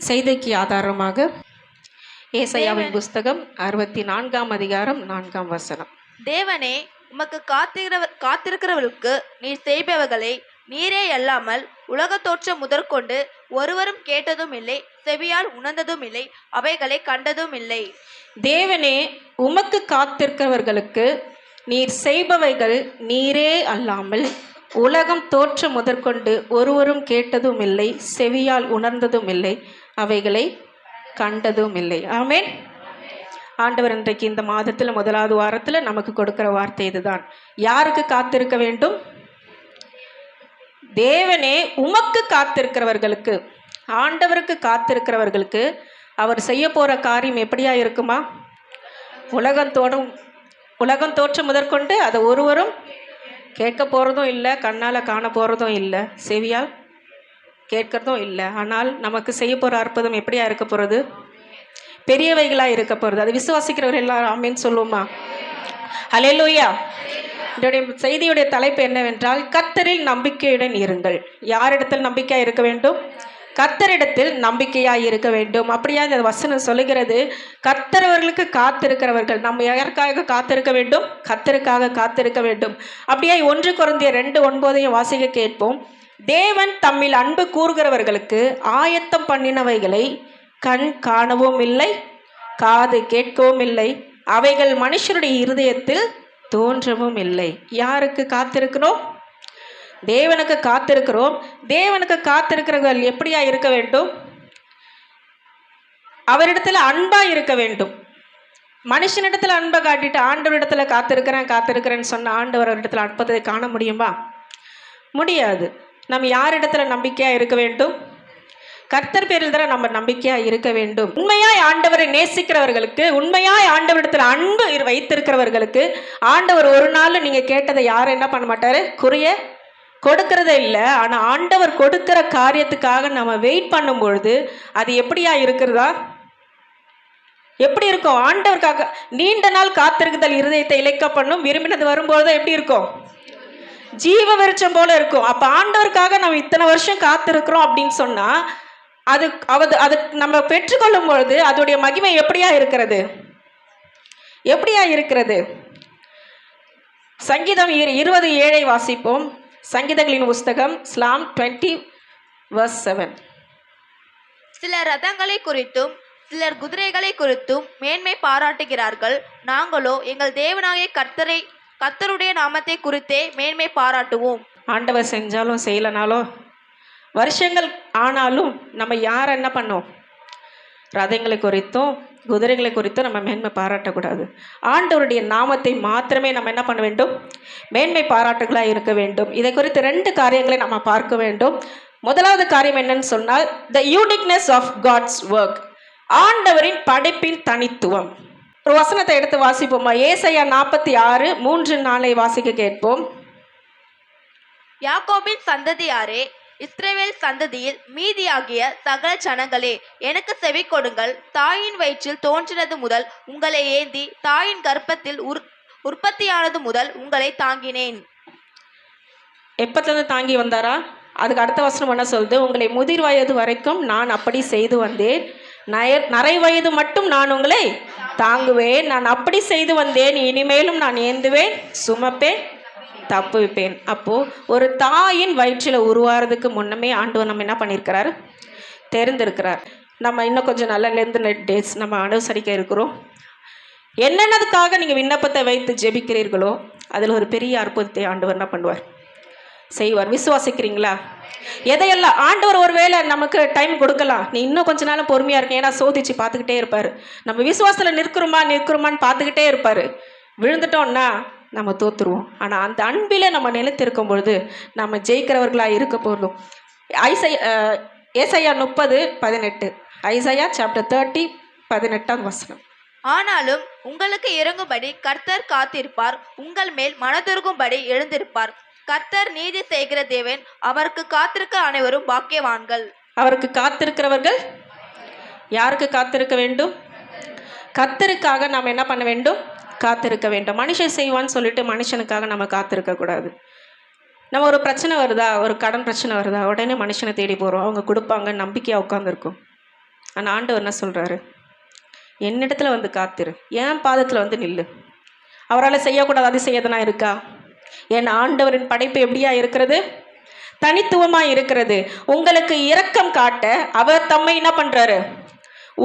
செய்திக்கு ஆதாரமாக ஏசாயாவின் புஸ்தகம் அறுபத்தி நான்காம் அதிகாரம் நான்காம் வசனம். தேவனே உமக்கு காத்திருக்கிற காத்திருக்கிறவர்களுக்கு நீர் செய்பவர்களை நீரே அல்லாமல் உலக தோற்றம் முதற்கொண்டு ஒருவரும் கேட்டதும் இல்லை செவியால் உணர்ந்ததும் இல்லை அவைகளை கண்டதும் இல்லை தேவனே உமக்கு காத்திருக்கிறவர்களுக்கு நீர் செய்பவைகள் நீரே அல்லாமல் உலகம் தோற்ற முதற்கொண்டு ஒருவரும் கேட்டதும் இல்லை செவியால் உணர்ந்ததும் இல்லை அவைகளை கண்டதும் இல்லை ஆமேன். ஆண்டவர் இன்றைக்கு இந்த மாதத்தில் முதலாவது வாரத்தில் நமக்கு கொடுக்கிற வார்த்தை இதுதான். யாருக்கு காத்திருக்க வேண்டும்? தேவனே உமக்கு காத்திருக்கிறவர்களுக்கு. ஆண்டவருக்கு காத்திருக்கிறவர்களுக்கு. அவர் செய்ய போகிற காரியம் எப்படியா இருக்குமா? உலகம் தோடும் உலகம் தோற்றம் முதற்கொண்டு அதை ஒருவரும் கேட்க போகிறதும் இல்லை கண்ணால் காண போகிறதும் இல்லை. செவியால் கேட்கறதும் இல்லை. ஆனால் நமக்கு செய்ய போகிற அற்புதம் எப்படியா இருக்க போகிறது பெரியவைகளாக இருக்க போகிறது அது விசுவாசிக்கிறவர் எல்லாரும் ஆமின்னு சொல்லுவோமா? லூயா இதோடைய செய்தியுடைய தலைப்பு என்னவென்றால் கத்தரில் நம்பிக்கையுடன் இருங்கள். யாரிடத்தில் நம்பிக்கையாக இருக்க வேண்டும்? கத்தரிடத்தில் நம்பிக்கையாக இருக்க வேண்டும். அப்படியா இந்த வசனம் சொல்லுகிறது? கத்தரவர்களுக்கு காத்திருக்கிறவர்கள். நம்ம யாருக்காக காத்திருக்க வேண்டும்? கத்தருக்காக காத்திருக்க வேண்டும். அப்படியே ஒன்று குறைந்திய ரெண்டு ஒன்பதையும் வாசிக்க கேட்போம். தேவன் தம்மில் அன்பு கூறுகிறவர்களுக்கு ஆயத்தம் பண்ணினவைகளை கண் காணவும் இல்லை காது கேட்கவும் இல்லை அவைகள் மனுஷருடைய இருதயத்தில் தோன்றவும் இல்லை யாருக்கு காத்திருக்கிறோம்? தேவனுக்கு காத்திருக்கிறோம். தேவனுக்கு காத்திருக்கிறவர்கள் எப்படியா இருக்க வேண்டும்? அவரிடத்துல அன்பா இருக்க வேண்டும். மனுஷனிடத்துல அன்பை காட்டிட்டு ஆண்டவரிடத்தில் காத்திருக்கிறேன் காத்திருக்கிறேன்னு சொன்ன ஆண்டவர் இடத்துல அன்பத்தை காண முடியுமா? முடியாது. நம்ம யாரிடத்துல நம்பிக்கையாக இருக்க வேண்டும்? கர்த்தர் பேரில் தான் நம்ம நம்பிக்கையாக இருக்க வேண்டும். உண்மையாய் ஆண்டவரை நேசிக்கிறவர்களுக்கு உண்மையாய் ஆண்டவரிடத்தில் அன்பு வைத்திருக்கிறவர்களுக்கு ஆண்டவர் ஒரு நாள் நீங்கள் கேட்டதை யாரும் என்ன பண்ண மாட்டார்? குறைய கொடுக்கறதே இல்லை. ஆனால் ஆண்டவர் கொடுக்கிற காரியத்துக்காக நம்ம வெயிட் பண்ணும் பொழுது அது எப்படியா இருக்கிறதா? எப்படி இருக்கும்? ஆண்டவருக்காக நீண்ட நாள் காத்திருக்குதல் இருதயத்தை இழைக்க பண்ணும் விரும்பினது வரும்போது தான் எப்படி இருக்கும்? ஜீவ விருட்சம் போல இருக்கும். அப்போ ஆண்டவருக்காக நம்ம இத்தனை வருஷம் காத்திருக்கிறோம் அப்படின்னு சொன்னா அது அது அது நம்ம பெற்றுக்கொள்ளும் பொழுது அதோடைய மகிமை எப்படியா இருக்கிறது? எப்படியா இருக்கிறது? சங்கீதம் இரு இருபது ஏழை வாசிப்போம். சங்கீதங்களின் புஸ்தகம் ஸ்லாம் டுவெண்ட்டி வர்ஸ் செவன் சிலர் ரதங்களை குறித்தும் சிலர் குதிரைகளை குறித்தும் மேன்மை பாராட்டுகிறார்கள். நாங்களோ எங்கள் தேவனாகிய கர்த்தரை கத்தருடைய நாமத்தை குறித்தே மேன்மை பாராட்டுவோம். ஆண்டவர் செஞ்சாலும் செய்யலனாலும் வருஷங்கள் ஆனாலும் நம்ம யார் என்ன பண்ணோம்? ரதங்களை குறித்தும் குதிரைகளை குறித்தும் நம்ம மேன்மை பாராட்டக்கூடாது. ஆண்டவருடைய நாமத்தை மாத்திரமே நம்ம என்ன பண்ண வேண்டும்? மேன்மை பாராட்டுகளாக இருக்க வேண்டும். இதை குறித்து ரெண்டு காரியங்களை நம்ம பார்க்க வேண்டும். முதலாவது காரியம் என்னன்னு சொன்னால் the uniqueness of God's work ஆண்டவரின் படைப்பின் தனித்துவம். ஒரு வசனத்தை எடுத்து வாசிப்போமா? ஏசையா நாற்பத்தி ஆறு மூன்று நாளை வாசிக்க கேட்போம். யாக்கோபின் சந்ததியாரே இஸ்ரவேல் சந்ததியில் மீதியாகிய சகல ஜனங்களே எனக்கு செவி கொடுங்கள். தாயின் வயிற்றில் தோன்றினது முதல் உங்களை ஏந்தி தாயின் கர்ப்பத்தில் உற் உற்பத்தியானது முதல் உங்களை தாங்கினேன். எப்பத்துலேருந்து தாங்கி வந்தாரா? அதுக்கு அடுத்த வசனம் என்ன சொல்லுது? உங்களை முதிர் வயது வரைக்கும் நான் அப்படி செய்து வந்தேன். நரை வயது மட்டும் நான் உங்களை தாங்குவேன். நான் அப்படி செய்து வந்தேன். இனிமேலும் நான் ஏந்துவேன் சுமப்பேன் தப்புவிப்பேன். அப்போது ஒரு தாயின் வயிற்றில் உருவாகிறதுக்கு முன்னமே ஆண்டவர் நம்ம என்ன பண்ணியிருக்கிறார்? தெரிந்திருக்கிறார். நம்ம இன்னும் கொஞ்சம் நல்ல லென்த் நெட் டேஸ் நம்ம அனுசரிக்க இருக்கிறோம். என்னென்னதுக்காக நீங்கள் விண்ணப்பத்தை வைத்து ஜெபிக்கிறீர்களோ அதில் ஒரு பெரிய அற்புதத்தை ஆண்டவர் என்ன பண்ணுவார்? செய்வார். விசுவாசிக்கிறீங்களா? எதையெல்லாம் ஆண்டவர் ஒருவேளை நமக்கு டைம் கொடுக்கலாம். நீ இன்னும் கொஞ்ச நாளும் பொறுமையாக இருக்கேன் ஏன்னா சோதிச்சு பார்த்துக்கிட்டே இருப்பார். நம்ம விசுவாசத்தில் நிற்கிறோமா நிற்கிறோமான்னு பார்த்துக்கிட்டே இருப்பார். விழுந்துட்டோம்னா நம்ம தோத்துருவோம். ஆனால் அந்த அன்பில் நம்ம நிலைத்திருக்கும் பொழுது நம்ம ஜெயிக்கிறவர்களாக இருக்க போகிறோம் ஐசை ஏசையா முப்பது பதினெட்டு. ஐசையா சாப்டர் தேர்ட்டி பதினெட்டாம் வசனம். ஆனாலும் உங்களுக்கு இறங்கும்படி கர்த்தர் காத்திருப்பார். உங்கள் மேல் மனதுருகும்படி எழுந்திருப்பார். கர்த்தர் நீதி செய்கிற தேவன் அவருக்கு காத்திருக்க அனைவரும் பாக்கியவான்கள். அவருக்கு காத்திருக்கிறவர்கள் யாருக்கு காத்திருக்க வேண்டும்? கத்தருக்காக நாம் என்ன பண்ண வேண்டும்? காத்திருக்க வேண்டும். மனுஷன் செய்வான்னு சொல்லிட்டு மனுஷனுக்காக நம்ம காத்திருக்க கூடாது. நம்ம ஒரு பிரச்சனை வருதா? ஒரு கடன் பிரச்சனை வருதா? உடனே மனுஷனை தேடி போகிறோம் அவங்க கொடுப்பாங்க நம்பிக்கையாக உட்காந்துருக்கும் ஆனால் ஆண்டவர் என்ன சொல்கிறாரு என்னிடத்துல வந்து காத்திரு. என் பாதத்தில் வந்து நில்லு. அவரால் செய்யக்கூடாத அதிசயதனா இருக்கா? என் ஆண்டவரின் படைப்பு எப்படியா இருக்கிறது? தனித்துவமாக இருக்கிறது. உங்களுக்கு இரக்கம் காட்ட அவர் தம்மை என்ன பண்ணுறாரு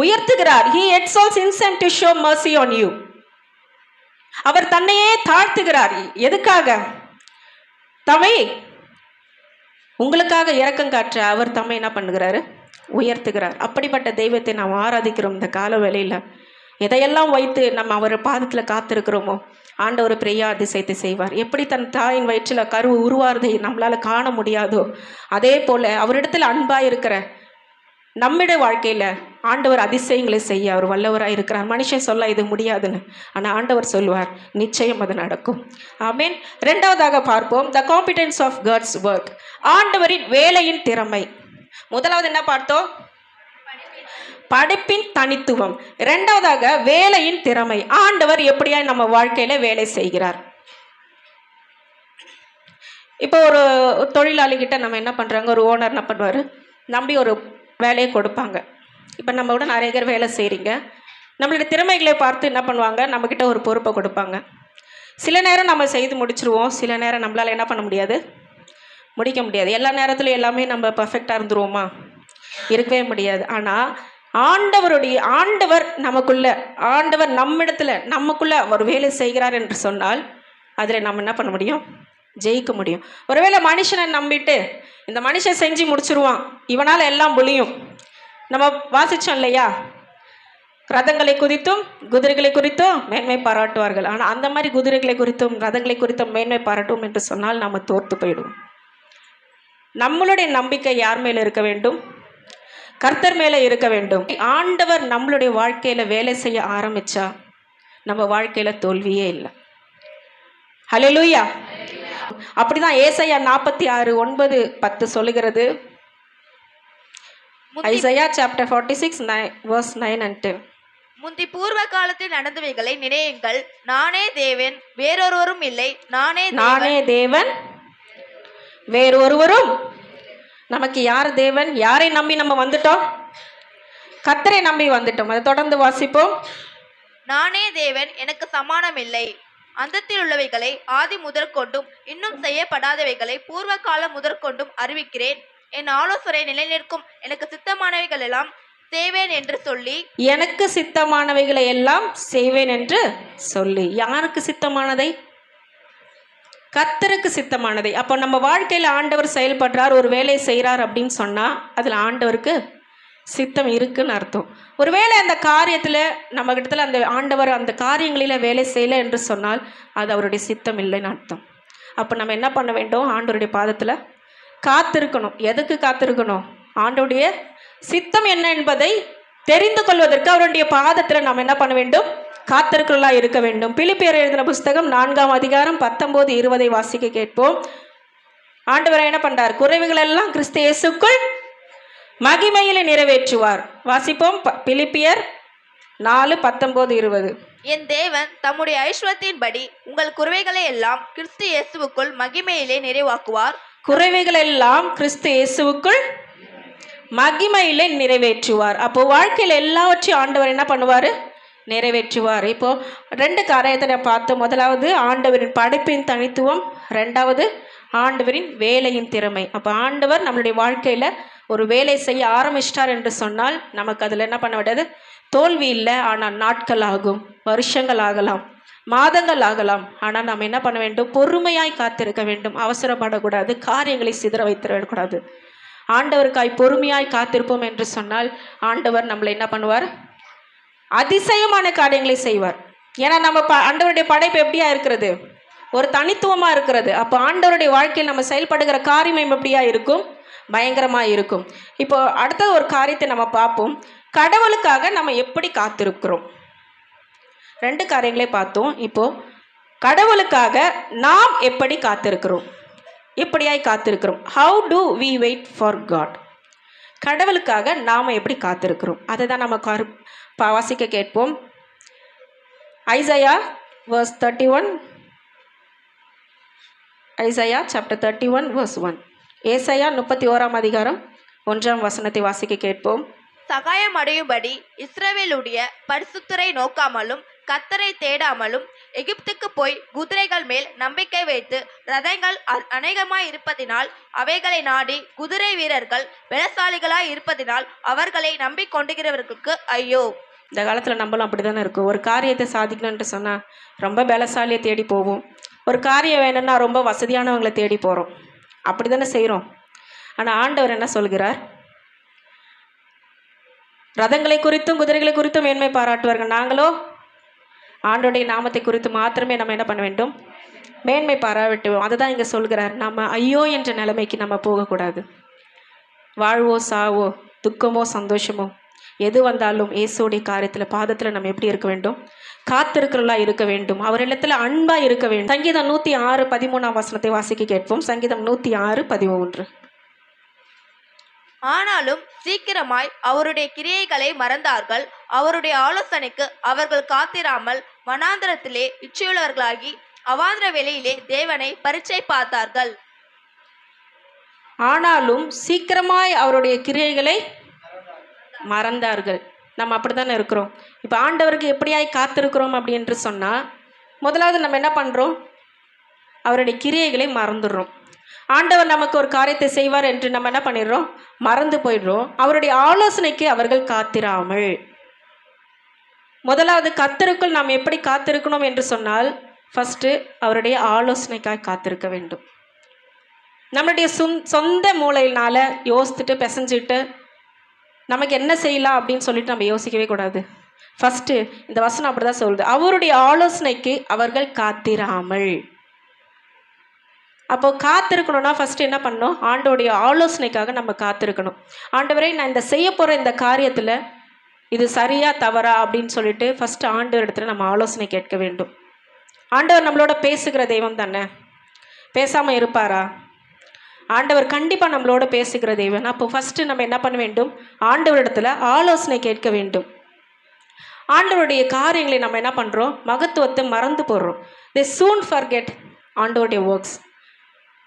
உயர்த்துகிறார். He exalts intent to show mercy on you அவர் தன்னையே தாழ்த்துகிறார். எதுக்காக? தமை உங்களுக்காக இரக்கம் காற்ற அவர் தம்மை என்ன பண்ணுகிறாரு? உயர்த்துகிறார். அப்படிப்பட்ட தெய்வத்தை நாம் ஆராதிக்கிறோம் இந்த கால வேளையில். எதையெல்லாம் வைத்து நம்ம அவர் பாதத்தில் காத்திருக்கிறோமோ ஆண்டவர் பிரியா அதிசயத்தை செய்வார். எப்படி தன் தாயின் வயிற்றில் கரு உருவாறதை நம்மளால் காண முடியாதோ அதே போல் அவரிடத்தில் அன்பாக இருக்கிற நம்மிட வாழ்க்கையில் ஆண்டவர் அதிசயங்களை செய்ய அவர் வல்லவராக இருக்கிறார். மனுஷன் சொல்ல இது முடியாதுன்னு. ஆனால் ஆண்டவர் சொல்வார் நிச்சயம் அது நடக்கும். ஆமீன் ரெண்டாவதாக பார்ப்போம். The competence of God's work ஆண்டவரின் வேலையின் திறமை. முதலாவது என்ன பார்த்தோம்? படிப்பின் தனித்துவம். இரண்டாவதாக வேலையின் திறமை. ஆண்டவர் எப்படியா நம்ம வாழ்க்கையில வேலை செய்கிறார்? இப்போ ஒரு தொழிலாளி கிட்ட நம்ம என்ன பண்றாங்க? ஒரு ஓனர் என்ன பண்ணுவார்? நம்பி ஒரு வேலையை கொடுப்பாங்க. இப்போ நம்ம கூட நிறைய பேர் வேலை செய்கிறீங்க நம்மளுடைய திறமைகளை பார்த்து என்ன பண்ணுவாங்க? நம்மக்கிட்ட ஒரு பொறுப்பை கொடுப்பாங்க. சில நேரம் நம்ம செய்து முடிச்சிருவோம். சில நேரம் நம்மளால் என்ன பண்ண முடியாது? முடிக்க முடியாது. எல்லா நேரத்துலையும் எல்லாமே நம்ம பர்ஃபெக்டாக இருந்துருவோமா? இருக்கவே முடியாது. ஆனால் ஆண்டவருடைய ஆண்டவர் நமக்குள்ள ஆண்டவர் நம்மிடத்துல நமக்குள்ள ஒரு வேலை செய்கிறார் என்று சொன்னால் அதில் நம்ம என்ன பண்ண முடியும்? ஜெயிக்க முடியும். ஒருவேளை மனுஷனை நம்பிட்டு இந்த மனுஷன் செஞ்சு முடிச்சிருவான் இவனால் எல்லாம் புளியும். நம்ம வாசிச்சோம் இல்லையா? ரதங்களை குறித்தும் குதிரைகளை குறித்தும் மேன்மை பாராட்டுவார்கள். ஆனால் அந்த மாதிரி குதிரைகளை குறித்தும் ரதங்களை குறித்தும் மேன்மை பாராட்டும் என்று சொன்னால் நம்ம தோற்று போயிடுவோம். நம்மளுடைய நம்பிக்கை யார் மேலே இருக்க வேண்டும்? கர்த்தர் மேலே இருக்க வேண்டும். ஆண்டவர் நம்மளுடைய வாழ்க்கையில் வேலை செய்ய ஆரம்பிச்சா நம்ம வாழ்க்கையில் தோல்வியே இல்லை. ஹalleluya அப்படிதான் ஏசையா நாற்பத்தி ஆறு ஒன்பது பத்து சொல்லுகிறது. Isaiah chapter forty six nine verse nine and ten முந்தி பூர்வ காலத்தில் நடந்தவைகளை நினையுங்கள். நானே தேவன் வேறொருவரும் இல்லை. நானே நானே தேவன் வேறொருவரும் நமக்கு யார் தேவன்? யாரை நம்பி நம்ம வந்துட்டோம்? கர்த்தரை நம்பி வந்துட்டோம். அதை தொடர்ந்து வாசிப்போம். நானே தேவன் எனக்கு சமானம் இல்லை. அந்தத்தில் உள்ளவைகளை ஆதி முதற்கொண்டும் இன்னும் செய்யப்படாதவைகளை பூர்வ காலம் முதற்கொண்டும் அறிவிக்கிறேன். என் ஆலோசனை நிலைநிற்கும். எனக்கு சித்தமானவைகள் எல்லாம் தேவேன் என்று சொல்லி. எனக்கு சித்தமானவைகளை எல்லாம் செய்வேன் என்று சொல்லி. யாருக்கு சித்தமானதை? கத்தருக்கு சித்தமானதை. அப்போ நம்ம வாழ்க்கையில் ஆண்டவர் செயல்படுறார் ஒரு வேலையை செய்கிறார் அப்படின்னு சொன்னால் அதில் ஆண்டவருக்கு சித்தம் இருக்குன்னு அர்த்தம். ஒருவேளை அந்த காரியத்தில் நம்ம கிட்டத்தில் அந்த ஆண்டவர் அந்த காரியங்களில் வேலை செய்யலை என்று சொன்னால் அது அவருடைய சித்தம் இல்லைன்னு அர்த்தம். அப்போ நம்ம என்ன பண்ண வேண்டும்? ஆண்டவருடைய பாதத்தில் காத்திருக்கணும். எதுக்கு காத்திருக்கணும்? ஆண்டவருடைய சித்தம் என்ன என்பதை தெரிந்து கொள்வதற்கு அவருடைய பாதத்தில் நாம் என்ன பண்ண வேண்டும்? காத்திருக்கிறலா இருக்க வேண்டும். பிலிப்பியர் எழுதின புஸ்தகம் நான்காம் அதிகாரம் பத்தொம்போது இருபதை வாசிக்க கேட்போம். ஆண்டவர் என்ன பண்றார்? குறைவுகள் எல்லாம் கிறிஸ்து இயேசுக்குள் மகிமையில நிறைவேற்றுவார். வாசிப்போம். பிலிப்பியர் நாலு பத்தொம்போது இருபது. என் தேவன் தம்முடைய ஐஸ்வர்யத்தின்படி உங்கள் குறைவைகளை எல்லாம் கிறிஸ்து இயேசுவுக்குள் மகிமையிலே நிறைவாக்குவார். குறைவுகள் எல்லாம் கிறிஸ்து இயேசுவுக்குள் மகிமையிலே நிறைவேற்றுவார். அப்போ வாழ்க்கையில் எல்லாவற்றையும் ஆண்டவர் என்ன பண்ணுவார்? நிறைவேற்றுவார். இப்போ ரெண்டு காரியத்தை நான் பார்த்தோம் முதலாவது ஆண்டவரின் படைப்பின் தனித்துவம் ரெண்டாவது ஆண்டவரின் வேலையின் திறமை. அப்போ ஆண்டவர் நம்மளுடைய வாழ்க்கையில் ஒரு வேலை செய்ய ஆரம்பிச்சிட்டார் என்று சொன்னால் நமக்கு அதில் என்ன பண்ண விடாது தோல்வி இல்லை ஆனால் நாட்கள் ஆகும் வருஷங்கள் ஆகலாம் மாதங்கள் ஆகலாம். ஆனால் நாம் என்ன பண்ண வேண்டும்? பொறுமையாய் காத்திருக்க வேண்டும். அவசரப்படக்கூடாது காரியங்களை சிதற வைத்திடக்கூடாது ஆண்டவருக்காய் பொறுமையாய் காத்திருப்போம் என்று சொன்னால் ஆண்டவர் நம்மளை என்ன பண்ணுவார்? அதிசயமான காரியங்களை செய்வார். ஏன்னா நம்ம ப ஆண்டவருடைய படைப்பு எப்படியா இருக்கிறது? ஒரு தனித்துவமாக இருக்கிறது. அப்போ ஆண்டவருடைய வாழ்க்கையில் நம்ம செயல்படுகிற காரியம் எப்படியா இருக்கும்? பயங்கரமாக இருக்கும். இப்போ அடுத்த ஒரு காரியத்தை நம்ம பார்ப்போம். கடவுளுக்காக நம்ம எப்படி காத்திருக்கிறோம்? ரெண்டு காரியங்களே பார்த்தோம். இப்போ கடவுளுக்காக நாம் எப்படி காத்திருக்கிறோம்? எப்படியாய் காத்திருக்கிறோம்? How do we wait for God கடவுளுக்காக நாம் எப்படி காத்திருக்கிறோம்? அதை தான் நம்ம கரு வாசிக்க கேட்போம். Isaiah verse thirty one Isaiah chapter thirty one verse one ஏசையா முப்பத்தி ஓராம் அதிகாரம் ஒன்றாம் வசனத்தை வாசிக்க கேட்போம். சகாயம் அடையும்படி இஸ்ரேவேலுடைய பரிசுத்தரை நோக்காமலும் கத்தரை தேடாமலும் எகிப்துக்கு போய் குதிரைகள் மேல் நம்பிக்கை வைத்து ரதங்கள் அநேகமாய் இருப்பதினால் அவைகளை நாடி குதிரை வீரர்கள் பலசாலிகளாய் இருப்பதினால் அவர்களை நம்பிக்கொண்டுகிறவர்களுக்கு ஐயோ. இந்த காலத்தில் நம்மளும் அப்படி தானே இருக்கும். ஒரு காரியத்தை சாதிக்கணுன்ட்டு சொன்னால் ரொம்ப பலசாலியை தேடி போவோம். ஒரு காரியம் வேணும்னா ரொம்ப வசதியானவங்களை தேடி போகிறோம் அப்படி தானே செய்கிறோம் ஆனால் ஆண்டவர் என்ன சொல்கிறார்? ரதங்களை குறித்தும் குதிரைகளை குறித்தும் மேன்மை பாராட்டுவார்கள். நாங்களோ ஆண்டோடைய நாமத்தை குறித்து மாத்திரமே நம்ம என்ன பண்ண வேண்டும்? மேன்மை பாராட்டுவோம். அதுதான் இங்கே சொல்கிறார். நம்ம ஐயோ என்ற நிலைமைக்கு நம்ம போகக்கூடாது. வாழ்வோ சாவோ துக்கமோ சந்தோஷமோ எது வந்தாலும் இயேசுடைய காரியத்தில் பாதத்தில் நம்ம எப்படி இருக்க வேண்டும்? காத்திருக்கிறவர்களா இருக்க வேண்டும். அவரிடத்துல அன்பா இருக்க வேண்டும். சங்கீதம் நூற்றி ஆறு பதிமூணாம் வசனத்தை வாசிக்க கேட்போம். சங்கீதம் நூற்றி ஆறு பதிமூன்று. ஆனாலும் சீக்கிரமாய் அவருடைய கிரியைகளை மறந்தார்கள். அவருடைய ஆலோசனைக்கு அவர்கள் காத்திராமல் வனாந்திரத்திலே இச்சையுள்ளவர்களாகி அவாந்திர வெளியிலே தேவனை பரீட்சை பார்த்தார்கள். ஆனாலும் சீக்கிரமாய் அவருடைய கிரியைகளை மறந்தார்கள். நம்ம அப்படி தானே இருக்கிறோம்? இப்போ ஆண்டவருக்கு எப்படியாய் காத்திருக்கிறோம் அப்படின்ட்டு சொன்னால் முதலாவது நம்ம என்ன பண்ணுறோம் அவருடைய கிரியைகளை மறந்துடுறோம். ஆண்டவர் நமக்கு ஒரு காரியத்தை செய்வார் என்று நம்ம என்ன பண்ணிடுறோம்? மறந்து போயிடுறோம். அவருடைய ஆலோசனைக்கு அவர்கள் காத்திராமல். முதலாவது கத்தருக்குள் நாம் எப்படி காத்திருக்கணும் என்று சொன்னால் ஃபஸ்ட்டு அவருடைய ஆலோசனைக்காக காத்திருக்க வேண்டும். நம்மளுடைய சொந்த மூளையினால் யோசித்துட்டு பிசைஞ்சிட்டு நமக்கு என்ன செய்யலாம் அப்படின்னு சொல்லிட்டு நம்ம யோசிக்கவே கூடாது. ஃபஸ்ட்டு இந்த வசனம் அப்படி தான் சொல்லுது. அவருடைய ஆலோசனைக்கு அவர்கள் காத்திராமல். அப்போ காத்திருக்கணும்னா ஃபஸ்ட்டு என்ன பண்ணணும்? ஆண்டோடைய ஆலோசனைக்காக நம்ம காத்திருக்கணும். ஆண்டவரை நான் இந்த செய்ய போகிற இந்த காரியத்தில் இது சரியா தவறா அப்படின்னு சொல்லிட்டு ஃபஸ்ட்டு ஆண்டவர் இடத்துல நம்ம ஆலோசனை கேட்க வேண்டும். ஆண்டவர் நம்மளோட பேசுகிற தெய்வம் தானே? பேசாமல் இருப்பாரா? ஆண்டவர் கண்டிப்பாக நம்மளோட பேசுகிற தெய்வன் அப்போ ஃபஸ்ட்டு நம்ம என்ன பண்ண வேண்டும்? ஆண்டவரிடத்தில் ஆலோசனை கேட்க வேண்டும். ஆண்டவருடைய காரியங்களை நம்ம என்ன பண்ணுறோம் மகத்துவத்தை மறந்து போடுறோம். தே சூன் ஃபர்கெட் ஆண்டவருடைய ஒர்க்ஸ்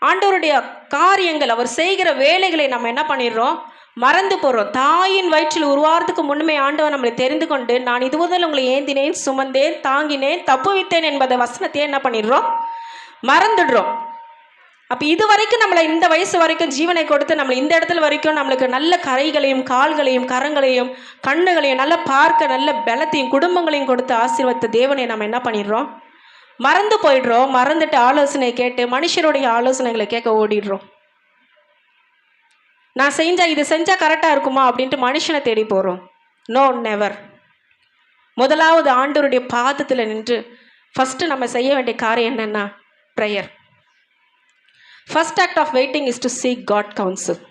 ஆண்டவருடைய காரியங்கள் அவர் செய்கிற வேலைகளை நம்ம என்ன பண்ணிடுறோம்? மறந்து போகிறோம் தாயின் வயிற்றில் உருவாரத்துக்கு முன்னுமே ஆண்டவர் நம்மளை தெரிந்து கொண்டு நான் இது முதல் உங்களை ஏந்தினேன் சுமந்தேன் தாங்கினேன் தப்புவித்தேன் என்பதை வசனத்தையே என்ன பண்ணிடுறோம்? மறந்துடுறோம். அப்போ இது வரைக்கும் நம்மளை இந்த வயசு வரைக்கும் ஜீவனை கொடுத்து நம்மளை இந்த இடத்துல வரைக்கும் நம்மளுக்கு நல்ல கரைகளையும் கால்களையும் கரங்களையும் கண்ணுகளையும் நல்ல பார்க்க நல்ல பலத்தையும் குடும்பங்களையும் கொடுத்து ஆசீர்வத்த தேவனை நம்ம என்ன பண்ணிடுறோம்? மறந்து போயிடுறோம். மறந்துட்டு ஆலோசனை கேட்டு மனுஷருடைய ஆலோசனைகளை கேட்க ஓடிடுறோம். நான் செஞ்சால் இது செஞ்சால் கரெக்டாக இருக்குமா அப்படின்ட்டு மனுஷனை தேடி போகிறோம் நோ நெவர் முதலாவது ஆண்டோருடைய பாதத்தில் நின்று ஃபஸ்ட்டு நம்ம செய்ய வேண்டிய காரியம் என்னென்னா prayer first act of waiting is to seek God counsel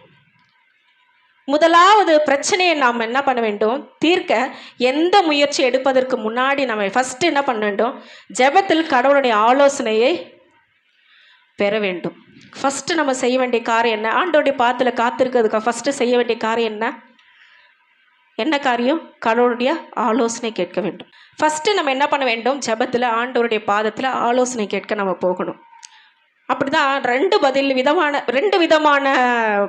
முதலாவது பிரச்சனையை நாம் என்ன பண்ண வேண்டும்? தீர்க்க எந்த முயற்சி எடுப்பதற்கு முன்னாடி நம்ம ஃபஸ்ட்டு என்ன பண்ண வேண்டும்? ஜெபத்தில் கடவுளுடைய ஆலோசனையை பெற வேண்டும். ஃபஸ்ட்டு நம்ம செய்ய வேண்டிய காரியம் என்ன? ஆண்டோடைய பாத்தில் காத்திருக்கிறதுக்கு? ஃபஸ்ட்டு செய்ய வேண்டிய காரியம் என்ன? என்ன காரியம்? கடவுளுடைய ஆலோசனை கேட்க வேண்டும். ஃபஸ்ட்டு நம்ம என்ன பண்ண வேண்டும்? ஜெபத்தில் ஆண்டவருடைய பாதத்தில் ஆலோசனை கேட்க நம்ம போகணும். அப்படிதான் ரெண்டு பதில் விதமான ரெண்டு விதமான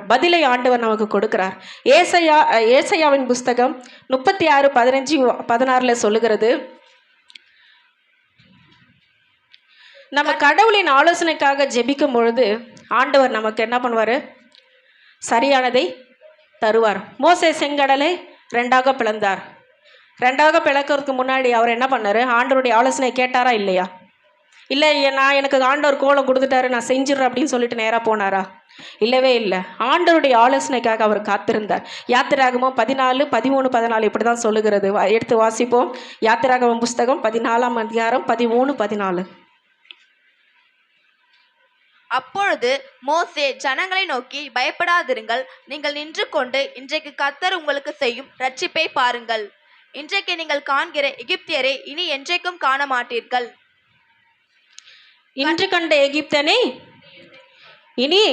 பதிலை ஆண்டவர் நமக்கு கொடுக்கிறார். ஏசையா ஏசையாவின் புஸ்தகம் முப்பத்தி ஆறு பதினஞ்சு பதினாறில் சொல்லுகிறது நம்ம கடவுளின் ஆலோசனைக்காக ஜெபிக்கும் பொழுது ஆண்டவர் நமக்கு என்ன பண்ணுவார்? சரியானதை தருவார். மோசே செங்கடலை ரெண்டாக பிளந்தார். ரெண்டாக பிளக்கிறதுக்கு முன்னாடி அவர் என்ன பண்ணார்? ஆண்டவருடைய ஆலோசனை கேட்டாரா இல்லையா? இல்லை நான் எனக்கு ஆண்டவர் கோலம் கொடுத்துட்டாரு நான் செஞ்சிடறேன் அப்படின்னு சொல்லிட்டு நேராக போனாரா? இல்லவே இல்லை. ஆண்டவருடைய ஆலோசனைக்காக அவர் காத்திருந்தார். யாத்திராகமம் பதினாலு பதிமூணு பதினாலு இப்படி தான் சொல்லுகிறது எடுத்து வாசிப்போம். யாத்திராகமம் புஸ்தகம் பதினாலாம் அதிகாரம் பதிமூணு பதினாலு. அப்பொழுது மோசே ஜனங்களை நோக்கி பயப்படாதிருங்கள். நீங்கள் நின்று கொண்டு இன்றைக்கு கத்தர் உங்களுக்கு செய்யும் ரட்சிப்பை பாருங்கள். இன்றைக்கு நீங்கள் காண்கிற எகிப்தியரை இனி என்றைக்கும் காண மாட்டீர்கள் இன்று கண்ட எகிப்தனை இனி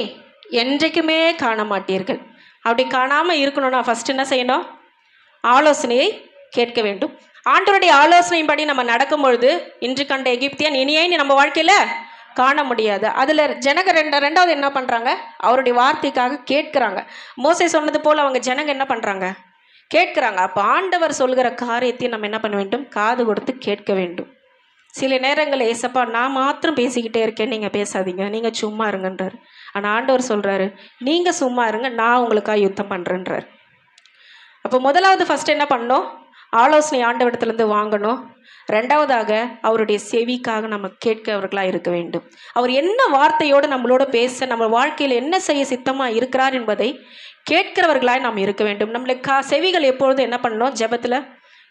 என்றைக்குமே காண மாட்டீர்கள் அப்படி காணாமல் இருக்கணும்னா ஃபஸ்ட் என்ன செய்யணும்? ஆலோசனையை கேட்க வேண்டும். ஆண்டவருடைய ஆலோசனையின்படி நம்ம நடக்கும் பொழுது இன்று கண்ட எகிப்தியன் இனியே நம்ம வாழ்க்கையில் காண முடியாது? அதில் ஜனங்க ரெண்ட ரெண்டாவது என்ன பண்ணுறாங்க அவருடைய வார்த்தைக்காக கேட்குறாங்க. மோசை சொன்னது போல் அவங்க ஜனங்க என்ன பண்ணுறாங்க கேட்குறாங்க. அப்போ ஆண்டவர் சொல்கிற காரியத்தை நம்ம என்ன பண்ண வேண்டும்? காது கொடுத்து கேட்க வேண்டும். சில நேரங்களில் ஏசப்பா நான் மாத்திரம் பேசிக்கிட்டே இருக்கேன் நீங்கள் பேசாதீங்க. நீங்கள் சும்மா இருங்கன்றார். ஆனால் ஆண்டவர் சொல்கிறாரு நீங்கள் சும்மா இருங்க நான் உங்களுக்காக யுத்தம் பண்ணுறேன்றார் அப்போ முதலாவது ஃபஸ்ட் என்ன பண்ணோம் ஆலோசனை ஆண்டவரிடத்துலேருந்து வாங்கணும். ரெண்டாவதாக அவருடைய செவிக்காக நம்ம கேட்கவர்களாக இருக்க வேண்டும். அவர் என்ன வார்த்தையோடு நம்மளோட பேச நம்ம வாழ்க்கையில் என்ன செய்ய சித்தமாக இருக்கிறார் என்பதை கேட்கிறவர்களாய் நாம் இருக்க வேண்டும். நம்மளுக்கு கா செவிகள் எப்பொழுதும் என்ன பண்ணணும்? ஜெபத்தில்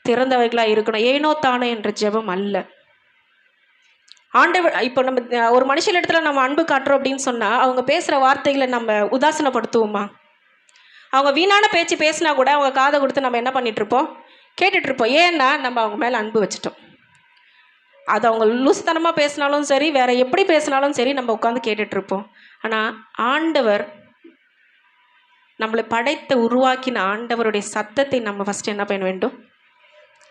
திறந்தவைகளாக இருக்கணும். ஏனோ தானோ என்ற ஜெபம் அல்ல. ஆண்டவர் இப்போ நம்ம ஒரு மனுஷன் இடத்துல நம்ம அன்பு காட்டுறோம் அப்படின்னு சொன்னால் அவங்க பேசுகிற வார்த்தைகளை நம்ம உதாசனப்படுத்துவோமா? அவங்க வீணான பேச்சு பேசினா கூட அவங்க காதை கொடுத்து நம்ம என்ன பண்ணிகிட்ருப்போம் இருப்போம்? இருப்போம். ஏன்னா நம்ம அவங்க மேலே அன்பு வச்சுட்டோம். அது அவங்க லூசுத்தனமாக பேசினாலும் சரி வேறு எப்படி பேசினாலும் சரி நம்ம உட்காந்து கேட்டுட்ருப்போம் ஆனால் ஆண்டவர் நம்மளை படைத்த உருவாக்கின ஆண்டவருடைய சத்தத்தை நம்ம ஃபஸ்ட்டு என்ன பண்ண வேண்டும்?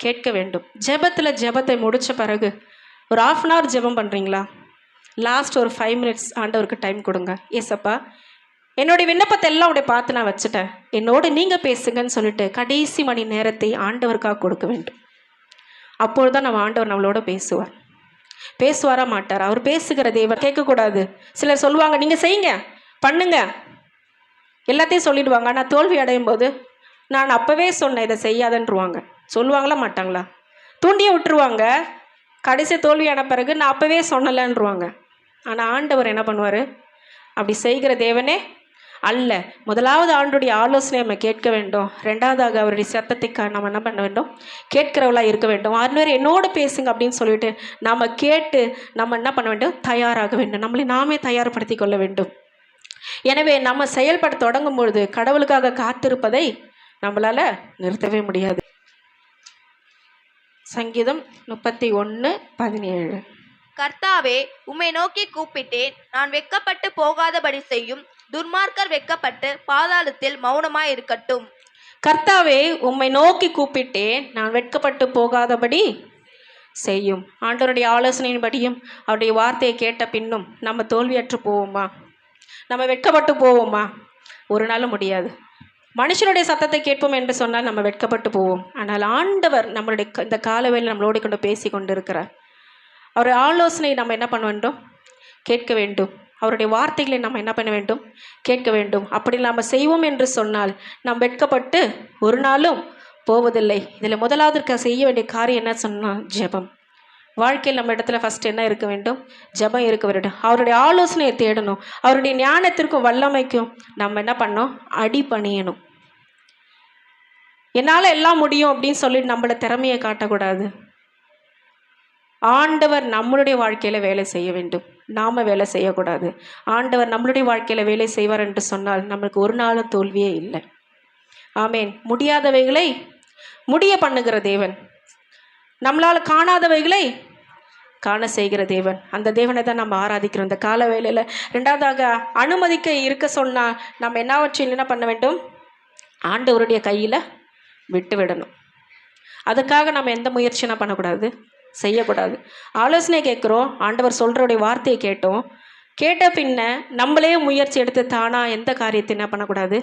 கேட்க வேண்டும். ஜெபத்தில் ஜெபத்தை முடித்த பிறகு ஒரு ஆஃப் அன் ஹவர் ஜெபம் பண்ணுறீங்களா லாஸ்ட் ஒரு ஃபைவ் மினிட்ஸ் ஆண்டவருக்கு டைம் கொடுங்க. ஏசப்பா என்னுடைய விண்ணப்பத்தை எல்லாம் உடைய பார்த்து நான் வச்சுட்டேன். என்னோட நீங்கள் பேசுங்கன்னு சொல்லிட்டு கடைசி மணி நேரத்தை ஆண்டவருக்காக கொடுக்க வேண்டும். அப்பொழுது தான் நம்ம ஆண்டவர் நம்மளோட பேசுவார். பேசுவாரா மாட்டார்? அவர் பேசுகிற தேவன் கேட்கக்கூடாது. சிலர் சொல்லுவாங்க நீங்கள் செய்யுங்க பண்ணுங்க. எல்லாத்தையும் சொல்லிடுவாங்க. ஆனால் தோல்வி அடையும் போது நான் அப்போவே சொன்னேன் இதை செய்யாதன்றுவாங்க. சொல்லுவாங்களா மாட்டாங்களா? தூண்டியே விட்டுருவாங்க. கடைசி தோல்வியான பிறகு நான் அப்போவே சொன்னலன்றுவாங்க. ஆனால் ஆண்டவர் என்ன பண்ணுவார்? அப்படி செய்கிற தேவனே அல்ல. முதலாவது ஆண்டுடைய ஆலோசனை நம்ம கேட்க வேண்டும். ரெண்டாவதாக அவருடைய சத்தத்தை கா- நம்ம என்ன பண்ண வேண்டும்? கேட்கிறவளாக இருக்க வேண்டும். ஆண்டவர் என்னோட பேசுங்க அப்படின்னு சொல்லிட்டு நாம் கேட்டு நம்ம என்ன பண்ண வேண்டும்? தயாராக வேண்டும். நம்மளை நாமே தயார்படுத்தி கொள்ள வேண்டும். எனவே நம்ம செயல்பட தொடங்கும் பொழுது கடவுளுக்காக காத்திருப்பதை நம்மளால் நிறுத்தவே முடியாது. சங்கீதம் முப்பத்தி ஒன்று பதினேழு. கர்த்தாவே உம்மை நோக்கி கூப்பிட்டேன். நான் வெட்கப்பட்டு போகாதபடி செய்யும். துன்மார்க்கர் வெட்கப்பட்டு பாதாளத்தில் மௌனமாய் இருக்கட்டும் கர்த்தாவே உம்மை நோக்கி கூப்பிட்டேன். நான் வெட்கப்பட்டு போகாதபடி செய்யும். ஆண்டவருடைய ஆலோசனையின்படியும் அவருடைய வார்த்தையை கேட்ட பின்னும் நம்ம தோல்வியற்று போவோமா? நம்ம வெட்கப்பட்டு போவோமா? ஒரு நாளும் முடியாது. மனுஷனுடைய சத்தத்தை கேட்போம் என்று சொன்னால் நம்ம வெட்கப்பட்டு போவோம். ஆனால் ஆண்டவர் நம்மளுடைய க- இந்த காலவேளை நம்மளோடு கொண்டு பேசி கொண்டு இருக்கிறார். அவர் ஆலோசனை நம்ம என்ன பண்ண வேண்டும்? கேட்க வேண்டும். அவருடைய வார்த்தைகளை நம்ம என்ன பண்ண வேண்டும்? கேட்க வேண்டும். அப்படி நாம் செய்வோம் என்று சொன்னால் நாம் வெட்கப்பட்டு ஒரு நாளும் போவதில்லை. இதில் முதலாவது செய்ய வேண்டிய காரியம் என்ன சொன்னால் ஜெபம். வாழ்க்கையில் நம்ம இடத்துல ஃபஸ்ட் என்ன இருக்க வேண்டும்? ஜெபம் இருக்க வேண்டும். அவருடைய ஆலோசனையை தேடணும். அவருடைய ஞானத்திற்கும் வல்லமைக்கும் நம்ம என்ன பண்ணோம் அடிபணியணும். என்னால் எல்லாம் முடியும் அப்படின்னு சொல்லி நம்மளை திறமையை காட்டக்கூடாது. ஆண்டவர் நம்மளுடைய வாழ்க்கையில் வேலை செய்ய வேண்டும். நாம் வேலை செய்யக்கூடாது. ஆண்டவர் நம்மளுடைய வாழ்க்கையில் வேலை செய்வார் என்று சொன்னால் நம்மளுக்கு ஒரு நாளும் தோல்வியே இல்லை. ஆமேன். முடியாதவைகளை முடிய பண்ணுகிற தேவன். நம்மளால் காணாதவைகளை காண செய்கிற தேவன். அந்த தேவனை தான் நம்ம ஆராதிக்கிறோம். இந்த கால வேலையில் ரெண்டாவதாக அனுமதிக்க இருக்க சொன்னால் நம்ம என்னவற்றில் என்ன பண்ண வேண்டும்? ஆண்டவருடைய கையில் விட்டு விடணும் அதுக்காக நம்ம எந்த முயற்சினா பண்ணக்கூடாது. செய்யக்கூடாது. ஆலோசனை கேட்குறோம். ஆண்டவர் சொல்கிறோடைய வார்த்தையை கேட்டோம். கேட்ட பின்ன நம்மளே முயற்சி எடுத்து தானாக எந்த காரியத்தை என்ன பண்ணக்கூடாது?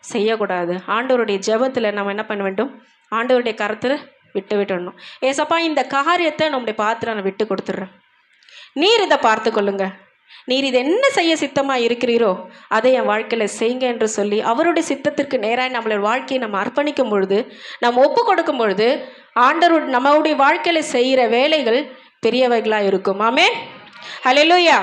செய்யக்கூடாது. ஆண்டவருடைய ஜெபத்தில் நம்ம என்ன பண்ண வேண்டும்? ஆண்டவருடைய கரத்தில் விட்டு விட்டுடணும் ஏசப்பா இந்த காரியத்தை நம்முடைய பாத்திரம் நான் விட்டு கொடுத்துட்றேன். நீர் இதை பார்த்து கொள்ளுங்கள் நீர் இது என்ன செய்ய சித்தமாக இருக்கிறீரோ அதை என் வாழ்க்கையில் செய்யுங்க என்று சொல்லி அவருடைய சித்தத்திற்கு நேராக நம்மளோட வாழ்க்கையை நம்ம அர்ப்பணிக்கும் பொழுது நம்ம ஒப்பு கொடுக்கும் பொழுது ஆண்டவர் நம்மளுடைய வாழ்க்கையில் செய்கிற வேலைகள் பெரியவைகளாக இருக்கும். ஆமே ஹலெலுயா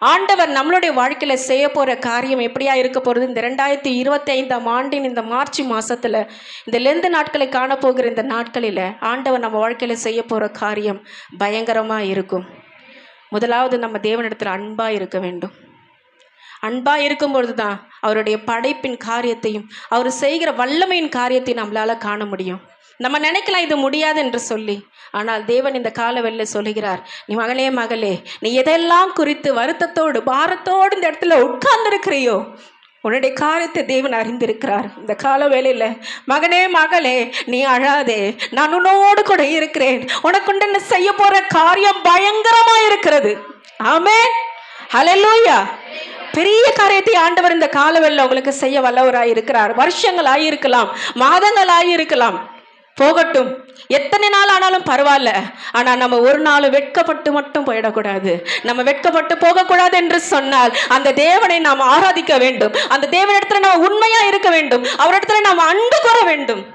ஆண்டவர் நம்மளுடைய வாழ்க்கையில் செய்ய போகிற காரியம் எப்படியா இருக்க போகிறது இந்த ரெண்டாயிரத்தி இருபத்தி ஐந்தாம் ஆண்டின் இந்த மார்ச் மாதத்தில் இந்த லெந்து நாட்களை காணப்போகிற இந்த நாட்களில் ஆண்டவர் நம்ம வாழ்க்கையில் செய்ய போகிற காரியம் பயங்கரமாக இருக்கும். முதலாவது நம்ம தேவனிடத்தில் அன்பாக இருக்க வேண்டும். அன்பாக இருக்கும்பொழுது தான் அவருடைய படைப்பின் காரியத்தையும் அவர் செய்கிற வல்லமையின் காரியத்தையும் நம்மளால் காண முடியும். நம்ம நினைக்கலாம் இது முடியாது என்று சொல்லி ஆனால் தேவன் இந்த காலவெல்ல சொல்லுகிறார் நீ மகளே மகளே நீ எதெல்லாம் குறித்து வருத்தத்தோடு பாரத்தோடு இந்த இடத்துல உட்கார்ந்திருக்கிறியோ உன்னுடைய காரியத்தை தேவன் அறிந்திருக்கிறார். இந்த கால வேலையில் மகனே மகளே நீ அழாதே. நான் உன்னோடு கூட இருக்கிறேன். உனக்குண்டு என்ன செய்ய போற காரியம் பயங்கரமா இருக்கிறது. ஆமே ஹலலூயா பெரிய காரியத்தை ஆண்டவர் இந்த காலவெளியில் உங்களுக்கு செய்ய வல்லவராக இருக்கிறார் வருஷங்கள் ஆகியிருக்கலாம் மாதங்கள் ஆகியிருக்கலாம் போகட்டும். எத்தனை நாள் ஆனாலும் பரவாயில்ல. ஆனா நம்ம ஒரு நாள் வெட்கப்பட்டு மட்டும் போயிடக்கூடாது. நம்ம வெட்கப்பட்டு போகக்கூடாது என்று சொன்னால் அந்த தேவனை நாம் ஆராதிக்க வேண்டும். அந்த தேவனிடத்துல நம்ம உண்மையா இருக்க வேண்டும். அவரிடத்துல நாம் அன்பு கூற வேண்டும்.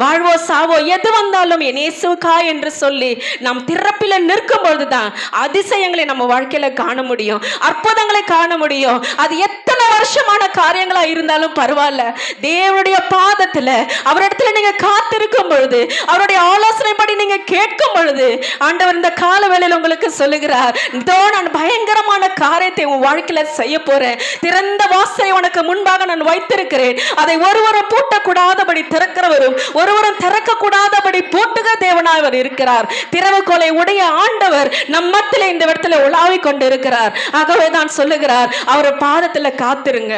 வாழ்வோ சாவோ எது வந்தாலும் என் இயேசுக்கா என்று சொல்லி நாம் திறப்பில் நிற்கும் பொழுதுதான் அதிசயங்களை நம்ம வாழ்க்கையில காண முடியும். அற்புதங்களை காண முடியும். அது எத்தனை வருஷமான காரியங்களா இருந்தாலும் பரவாயில்ல. தேவனுடைய பாதத்துல அவரிடத்துல நீங்க காத்திருக்கும் பொழுது அவருடைய ஆலோசனைப்படி நீங்க கேட்கும் பொழுது ஆண்டவர் இந்த கால வேளையில உங்களுக்கு சொல்லுகிறார் இதோ நான் பயங்கரமான காரியத்தை உன் வாழ்க்கையில செய்ய போறேன். திறந்த வாசலை உனக்கு முன்பாக நான் வைத்திருக்கிறேன். அதை ஒருவரும் பூட்டக்கூடாதபடி திறக்கிறவரும் ஒருவரும் திறக்க கூடாதபடி பூட்டுக தேவனாய் அவர் இருக்கிறார். திறவுகோலை உடைய ஆண்டவர் நம் இந்த இடத்துல உலாவிக் கொண்டிருக்கிறார். ஆகவே தான் சொல்லுகிறார் அவர் பாதத்துல காத்திருங்க.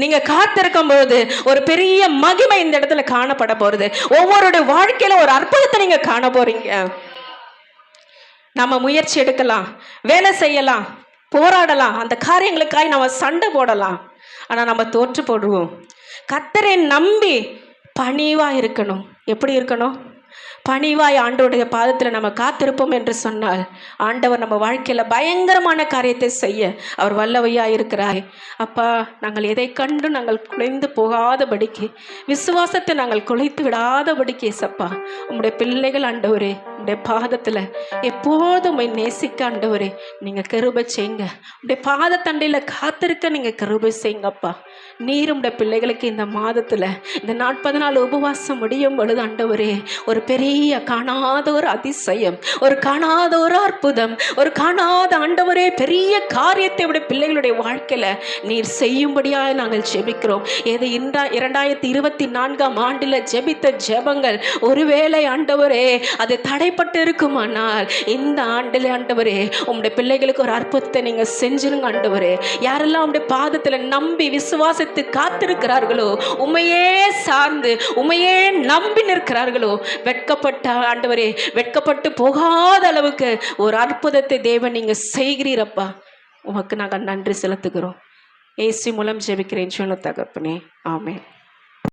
நீங்க காத்திருக்கும் போது ஒரு பெரிய மகிமை இந்த இடத்துல காணப்பட போறது. ஒவ்வொருடைய வாழ்க்கையில ஒரு அற்புதத்தை நீங்க காண போறீங்க. நம்ம முயற்சி எடுக்கலாம் வேலை செய்யலாம் போராடலாம் அந்த காரியங்களுக்காய் நம்ம சண்டை போடலாம். ஆனால் நம்ம தோற்று போடுவோம். கத்தரை நம்பி பணிவாக இருக்கணும். எப்படி இருக்கணும்? பணிவாய் ஆண்டவருடைய பாதத்தில் நம்ம காத்திருப்போம் என்று சொன்னால் ஆண்டவர் நம்ம வாழ்க்கையில் பயங்கரமான காரியத்தை செய்ய அவர் வல்லவையா இருக்கிறார். அப்பா நாங்கள் எதை கண்டு நாங்கள் குலைந்து போகாதபடிக்கு விசுவாசத்தை நாங்கள் குலைத்து விடாதபடிக்கு சப்பா உங்களுடைய பிள்ளைகள் ஆண்டவரே உடைய பாதத்தில் எப்போதும் நேசிக்க ஆண்டவரே நீங்கள் கருபை செய்யுங்க. உடைய பாதத்தண்டையில் காத்திருக்க நீங்கள் கருபை செய்யுங்கப்பா. நீர் உடைய பிள்ளைகளுக்கு இந்த மாதத்தில் இந்த நாற்பது நாள் உபவாசம் முடியும் பொழுது ஆண்டவரே ஒரு பெரிய காணாத ஒரு அதிசயம் ஒரு காணாத ஒரு அற்புதம் ஒரு காணாத ஆண்டவரே பெரிய காரியத்தை உடைய பிள்ளைகளுடைய வாழ்க்கையில நீர் செய்யும்படியாக நாங்கள் ஜெபிக்கிறோம். எது இன்றா இரண்டாயிரத்தி இருபத்தி நான்காம் ஆண்டில் ஜெபித்த ஜெபங்கள் ஒருவேளை ஆண்டவரே அது தடைப்பட்டு இருக்குமானால் இந்த ஆண்டில் ஆண்டவரே உங்களுடைய பிள்ளைகளுக்கு ஒரு அற்புதத்தை நீங்க செஞ்சிருங்க ஆண்டவரே. யாரெல்லாம் உடைய பாதத்தில் நம்பி விசுவாசித்து காத்திருக்கிறார்களோ உண்மையே சார்ந்து உமையே நம்பி நிற்கிறார்களோ வெட்கப்பட்ட ஆண்டவரே வெட்கப்பட்டு போகாத அளவுக்கு ஒரு அற்புதத்தை தேவன் நீங்கள் செய்கிறீரப்பா. உமக்கு நாங்கள் நன்றி செலுத்துகிறோம். ஏசி மூலம் ஜெபிக்கிறேன் சொல்ல தகப்பனே. ஆமேன்.